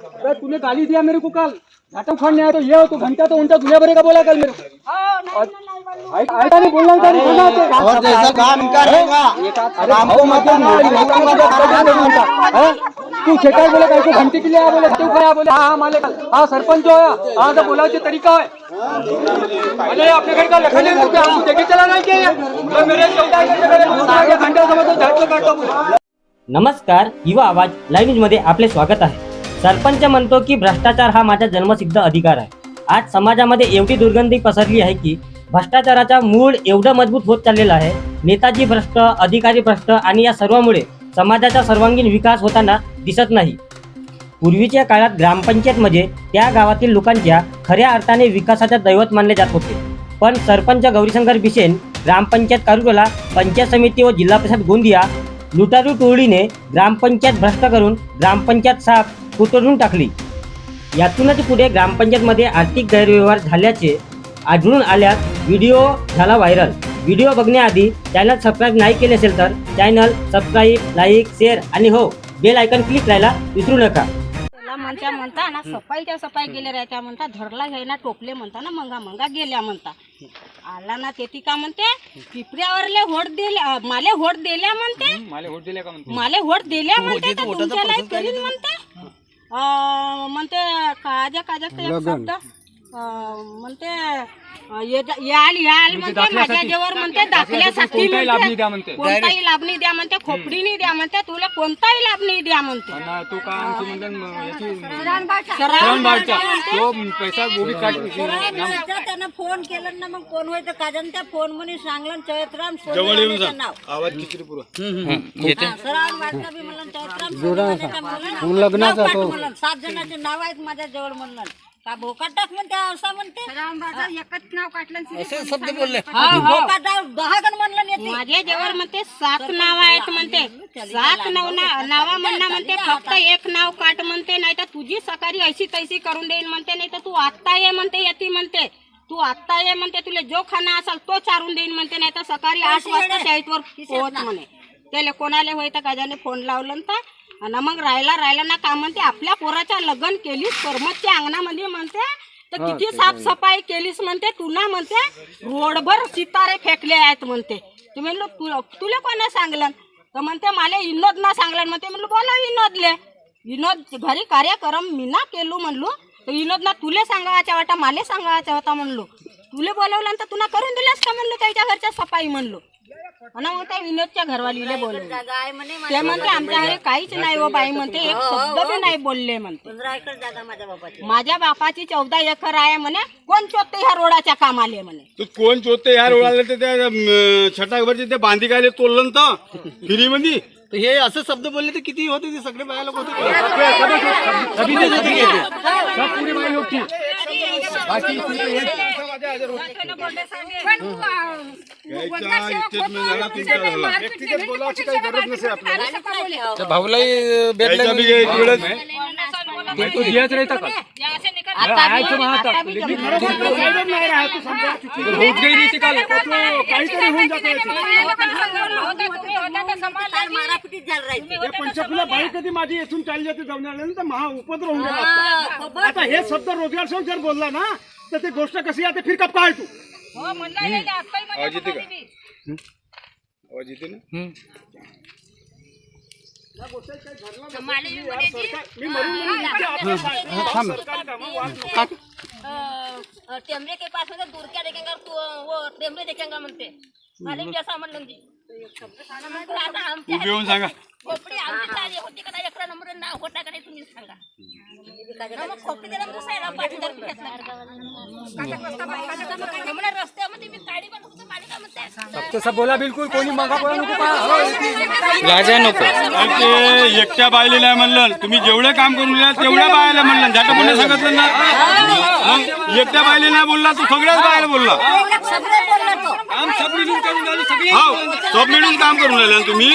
अरे तूने गाली दिया मेरे को कल। झाटा उखाड़ने आया तो ये हो तो घंटा तो उनका दुनिया भरे का बोला कल मेरे को। ऐसा नहीं बोलना था नहीं बोलना था। और जैसा काम अरे माझा प्रधान नाही म्हणता. हं? तू शेकार बोले काय तू घंटे के लिए आया बोले तू काय बोले? हाँ हाँ मालिक हाँ सरपंच जो है हाँ तो बोला तरीका है। अरे अपने घर का लखन है तो हमको देखे चला नहीं चाहिए तो मेरे चौदह घंटे मेरे घंटा समझ झाट काटो नमस्कार युवा आवाज़ लाईव्ह न्यूजमध्ये आपले स्वागत आहे. सरपंच म्हणतो की भ्रष्टाचार हा माझा जन्मसिद्ध अधिकार आहे. आज समाजामध्ये एवढी दुर्गंधी पसरली आहे की भ्रष्टाचाराचा मूळ एवढं मजबूत होत चाललेला आहे. नेताजी भ्रष्ट अधिकारी भ्रष्ट आणि या सर्वामुळे समाजाचा सर्वांगीण विकास होताना दिसत नाही. पूर्वीच्या काळात ग्रामपंचायत म्हणजे त्या गावातील लोकांच्या खऱ्या अर्थाने विकासाचा दैवत मानले जात होते. पण सरपंच गौरीशंकर बिसेन ग्रामपंचायत कारुगला पंचायत समिती व जिल्हा परिषद गोंदिया लुटारू टोळीने ग्रामपंचायत भ्रष्ट करून ग्रामपंचायत साफ कुटरून टाकली. यातूनच पुढे ग्रामपंचायतमध्ये आर्थिक गैरव्यवहार झाल्याचे आढळून आल्यास व्हिडिओ झाला व्हायरल. व्हिडिओ बघण्याआधी चॅनल सबस्क्राईब नाही केले असेल तर चॅनल सबस्क्राईब लाईक शेअर आणि हो बेल आयकॉन क्लिक करायला विसरू नका. त्याला म्हणत्या म्हणता ना सफाईच्या सफाई गेले राहत्या म्हणता धरला घ्यायना टोपले म्हणता ना मंगा मंगा गेल्या म्हणता. आला ना ते ती का म्हणते पिपऱ्यावरले होट दिले अं, माले होट दिल्या म्हणते माले वोट दिले का म्हणते? माले होट दिल्या म्हणते तुमच्या करीन म्हणते. म्हणते काजा काजा ते एक शब्द. अं, म्हणते ये- याल याल म्हणते माझ्या जेवर म्हणते दाखल्यासाठी कोणताही लाभ नाही द्या म्हणते. कोणताही लाभ नाही द्या म्हणते खोपडी नाही द्या म्हणते तुला कोणताही लाभ नाही द्या म्हणते. आणि तो का आमची म्हणजे म- याची शरण शरण बाळचा तो पैसा गोबी काट त्यानं फोन केलं ना मग कोण होय तर काजन त्या फोन म्हणे सांगलं चैत्राम जवळ येऊन नाव. आवाज किती पुरा. हा, सराव वाटलं बी म्हणलं चैत्राम म्हणलं. सात जणांचे नाव आहेत माझ्या जवळ म्हणलं. का भोकाट टाक म्हणते असं म्हणते. एकच नाव काढलं असे शब्द बोलले. भोकाट टाक दहा जण म्हणलं येते माझ्या जेवर म्हणते सात नाव आहेत म्हणते. सात नाव ना- नावा म्हणणं म्हणते फक्त एक नाव काट म्हणते नाही तर तुझी सकाळी ऐशी तैशी करून देईन म्हणते नाही तर तू आत्ता ये म्हणते येते म्हणते. तू आत्ता ये म्हणते तुला जो खाना असेल तो चारून देईन म्हणते नाही तर सकाळी आठ वाजता शाळेवर पोहोच म्हणे. त्याला कोणाला होय तर काजाने फोन लावलं तर आणि मग राहिला राहिला ना का म्हणते आपल्या पोराच्या लग्न केलीस परमतच्या अंगणामध्ये म्हणते तर किती साफसफाई केलीस म्हणते तुला म्हणते रोडभर सितारे फेकले आहेत म्हणते. ते म्हणलो तुला कोणा सांगलं तर म्हणते मला विनोद ना सांगलं म्हणते म्हणलो बोला विनोदले विनोद घरी कार्यक्रम मी ना केलो म्हणलो. तर विनोद ना तुले सांगायच्या वाटा मला सांगायचा होता म्हणलो. तुले बोलवलं तर तुला करून दिलेस का म्हणलो त्याच्या घरच्या सफाई म्हणलो. मग त्या विनोदच्या घरवालीले बोलवलं जागा आहे म्हणे ते म्हणते आमच्या घरी काहीच नाही हो बाई म्हणते एक शब्द बी नाही बोलले म्हणते पंधरा एकर जागा माझ्या बापाची चौदा एकर आहे म्हणे कोण चोते ह्या रोडाच्या कामाले म्हणे तू कोण चोरते ह्या रोडाला तर त्या अं, छटाकभरचे ते बांधी गायले तोडलं ना तर फिरी मध्ये तर हे असे शब्द बोलले तर किती होते ते सगळे बाया लोक होते बाकी मैं तो रहता तो कल तो काहीतरी होऊन जातं पंचकुला बाई कधी माझी येथून चालली जाते जाऊन आल्यानंतर महा उपद्रव होऊन गेला. आता हे शब्द रोजगार संघ जर बोलला ना तर ती गोष्ट कशी आहे ते फिर कब काय तू? आवाज येते का? आवाज येते ना? मी म्हणून म्हणून इतके आपले साहेब, सरकारी कामं वाट टेमरे के पास में दूर क्या देखेंगे तू वो टेमरे देखेंगे म्हणते. मालिक जसा म्हणलं ती आता आमच्या उभे येऊन सांगा. खोपडी आमची ताजी होती का नाही? अकरा नंबर नाव होता का नाही तुम्ही सांगा. मग खोपडी त्याला पुसायला पाच हजार रुपये घेतला. म्हणा रस्त्यामध्ये मी गाडी बनवतो मालिका म्हणते तो सब बोला बिलकुल कोणी मागा बोला नको आणि ते एकट्या बायले नाही म्हणलं. तुम्ही जेवढे काम करून दिलं तेवढ्या बायला म्हणलं. जाता कोणी सांगितलं ना. एकट्या बायले नाही बोलला तू सगळ्याच बायला बोलला. काम सब मिळून करून झाली सगळी हो सब मिळून काम करून राहिले ना तुम्ही?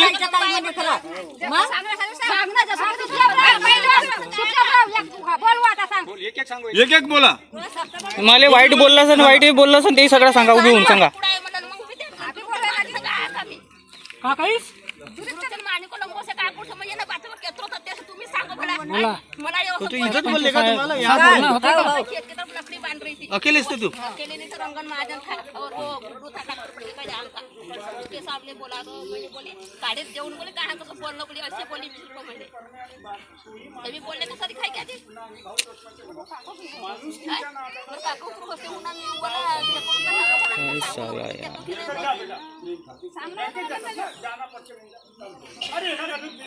एक एक बोला मला वाईट बोललास आणि वाईट बोललास ते सगळं सांगा उभी होऊन सांगा. का म्हणजे मला. मला एवढं तो तू इथंच बोलले का तुम्हाला? की तरफ लकड़ी बांध रही थी अकेलेच थे तू अकेले नहीं तो रंगन महाजन था और वो गुड्डू था डॉक्टर का जान था उसके सामने बोला तो मैंने बोले. काढे जेवण बोले कहा कसं बोलणं बोली असे बोली मी तुला म्हणले तर मी बोलले कसं दिखाई क्या? ती काकू कसे उन्हा मी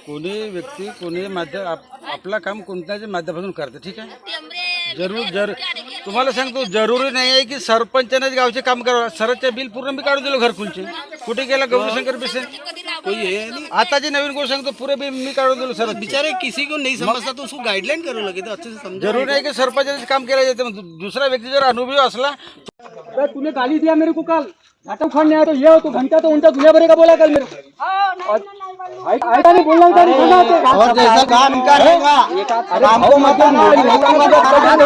कोणी व्यक्ती कोणी माध्यम आप- आपलं काम कोणत्याच्या माध्यमातून करते ठीक आहे? जरूर जर तुम्हाला सांगतो जरुरी नाही आहे की सरपंचानेच गावचे काम करावं. सरच्या बिल पूर्ण मी काढून दिलो घरकुलचे. कुठे गेला गौरीशंकर बिसे? आता जे नवीन गोष्ट सांगतो पुरे बिल मी काढून दिलो सर बेचारे किसी को नहीं समझता तो उसको गाइडलाइन करो लगे तो अच्छे से समझो जरूरी नाही की सरपंचानेच काम केलं जाते मग दु- दुसरा व्यक्ती जर अनुभवी असला अरे तूने गाली दिया मेरे को कल. नाटक खाने आया तो ये हो तो घंटा तो उनका दुनिया भरे का बोला कल मेरे को. आई- ऐसा नहीं बोलना था नहीं सुना तो। और जैसा काम इनका रहेगा अरे हमको मत ना लोगों का जो आरोप उनका, हैं?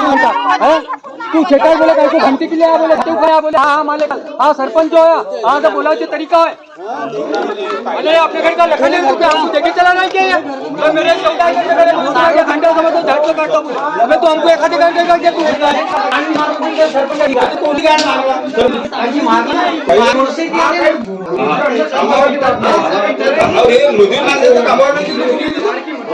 तू शेकार बोले काय को घंटे के लिए आया बोले तू काय बोले? हाँ माले हाँ सरपंच जो है हाँ तो बोला तरीका है। अरे अपने घर का लखन है रुपया हम देखे चला नहीं किया ये। तो मेरे चौदह के जगह में दूसरा के घंटे समझ तो झाड़ पे काटता बोले अबे तो हमको एक आधे घंटे का क्या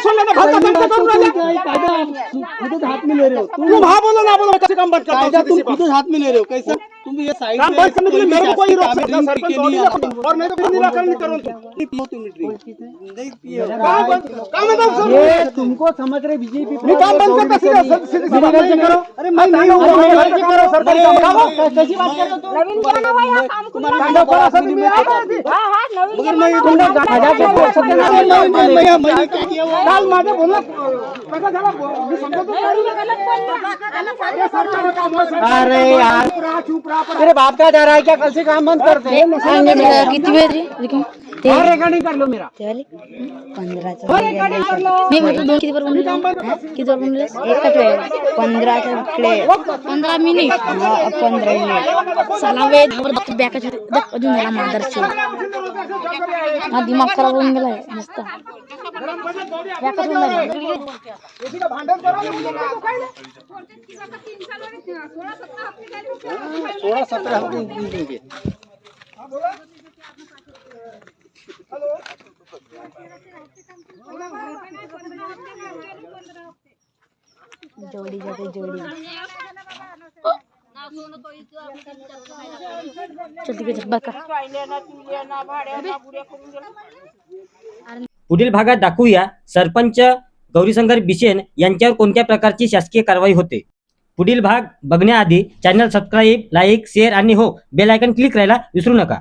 सोडल्या ना भाषा बंद करून राहिल्या. तुम हाँ बोलो ना बोलो कैसे काम बंद करता हूँ सीधी सी बात। हाथ में ले रहे हो कैसा तुम ये साइड काम बंद करने के लिए मेरे को कोई रोक सकता सरपंच और नहीं और मैं तो फिर निराकरण करूँ काम बंद काम में तो सब- तुमको समझ रहे बीजेपी नहीं, काम बंद करता सीधा सीधी सीधी बात करो। अरे मैं नहीं हूँ मैं नहीं करो सरकारी काम करो कैसी बात कर रहे हो तुम नवीन हा काम ती. हा हा नवीन मगर मैं हज़ार के पण मैं मैं क्या किया हुआ? काल माझं बोलणं कसं झालं मी समजतो ये सरकारी काम है, सरकारी अरे यार। चुप रहा, तेरे बाप का जा रहा है क्या कल से काम बंद कर दे और रिकॉर्डिंग कर लो मेरा. पंधराचा मी म्हटलं दोन किती बनले किती बनले एकच वेळ. पंधराचा इकडे पंधरा मिनिट. हा, पंधरा मिनिट. सला वेळ धावर बॅकच अजून झाला मादरचे हा दिमाग खराब होऊन गेलाय मस्त. बॅकच होऊन गेला सोळा सतरा जोडी जाते जोडी पुढील भागात दाखवूया सरपंच गौरीशंकर बिशेन यांच्यावर कोणत्या प्रकारची शासकीय कारवाई होते? पुढील भाग बघण्याआधी चॅनल सबस्क्राईब लाईक शेअर आणि हो बेल आयकन क्लिक करायला विसरू नका.